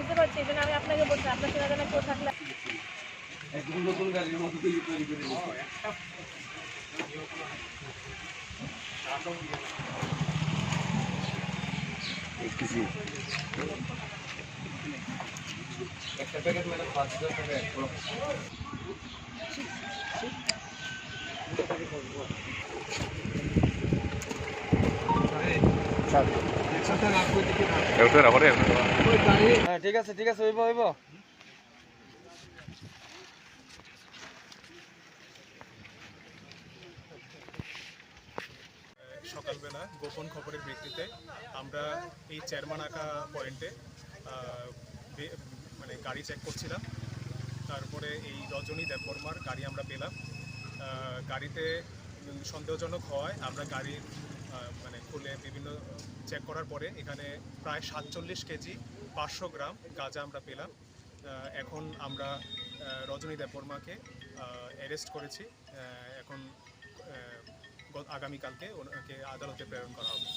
বুঝতে পারছি, এই আমি আপনাকে বলছি, আপনার চেনা জানা কেউ থাকলে গাড়ির মতো একটা প্যাকেট বড়। হ্যাঁ ঠিক আছে ঠিক আছে হইব সকালবেলা গোপন খবরের ভিত্তিতে আমরা এই চেয়ারম্যান আঁকা পয়েন্টে মানে গাড়ি চেক করছিলাম তারপরে এই রজনী দেববর্মার গাড়ি আমরা পেলাম গাড়িতে সন্দেহজনক হওয়ায় আমরা গাড়ি আহ, মানে খুলে বিভিন্ন চেক করার পরে এখানে প্রায় সাতচল্লিশ কেজি পাঁচশো গ্রাম গাঁজা আমরা পেলাম। এখন আমরা রজনী দেববর্মাকে অ্যারেস্ট করেছি। এখন আগামীকালকে ওনাকে আদালতে প্রেরণ করা হবে।